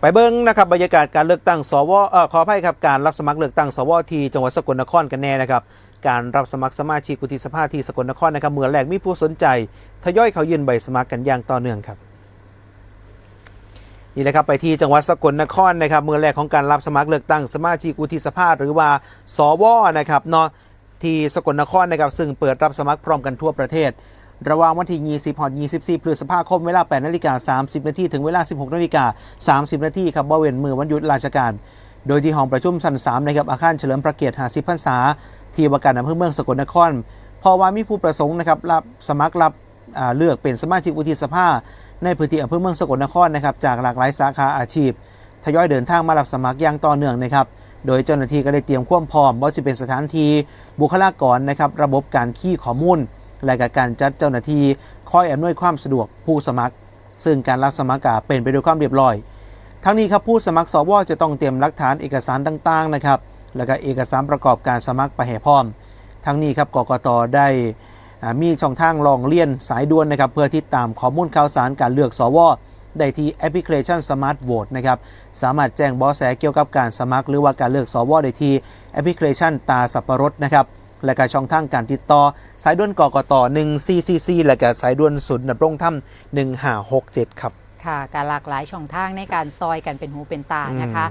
ไปเบิ้งนะครับบรรยากาศการเลือกตั้งสวเอ่อขออภัยครับการรับสมัครเลือกตั้งสวที่จังหวัดสกลนครกันแน่นะครับการรับสมัครสมาชิกวุฒิสภาที่สกลนครนะครับเมื่อแรกมีผู้สนใจทยอยเขายื่นใบสมัครกันอย่างต่อเนื่องครับนี่นะครับไปที่จังหวัดสกลนครนะครับเมื่อแรกของการรับสมัครเลือกตั้งสมาชิกวุฒิสภาหรือว่าสวนะครับเนาะที่สกลนครนะครับซึ่งเปิดรับสมัครพร้อมกันทั่วประเทศ ระหว่างวันที่ 20หอด24พฤษภาคมเวลา8นาฬิกา30 นาทีถึงเวลา 16นาฬิกา30 นาทีครับบริเวณมือวันหยุดราชการ โดยที่ห้องประชุมชั้น3นะครับอาคารเฉลิมพระเกียรติ50พรรษา ที่ว่าการอำเภอเมืองสกลนครพราะว่ามีผู้ประสงค์นะครับรับสมัครรับเลือกเป็นสมาชิกวุฒิสภา ในพื้นที่อำเภอเมืองสกลนครนะครับจากหลากหลายสาขาอาชีพทยอยเดินทางมารับสมัครอย่างต่อเนื่องนะครับโดยเจ้าหน้าที่ก็ได้เตรียมความพร้อมว่าจะเป็นสถานที่บุคลากรนะครับระบบการขี้ข้อมูล และกการจัดเจ้าหน้าที่คอยอำนวยความสะดวกผู้สมัคร ซึ่งการรับสมัครเป็นไปด้วยความเรียบร้อย ทั้งนี้ครับผู้สมัครสวจะต้องเตรียมหลักฐานเอกสารต่างๆนะครับแล้วก็เอกสารประกอบการสมัครไปให้พร้อม ทั้งนี้ครับกกตได้มีช่องทางรองเรียนสายด่วนนะครับเพื่อติดตามข้อมูลข่าวสารการเลือกสวได้ที่แอปพลิเคชัน Smart Vote นะครับ สามารถแจ้งบาะแสเกี่ยวกับการสมัคร หรือว่าการเลือกสวได้ที่แอปพลิเคชันตาสับปะรดนะครับ และก็ช่องทางการติดต่อ สายด่วนกกต1 4 4และก็สายด่วนศูนย์ดำรงธรรม1567 ครับ ค่ะการหลากหลายช่องทางในการซอยกันเป็นหูเป็นตานะคะ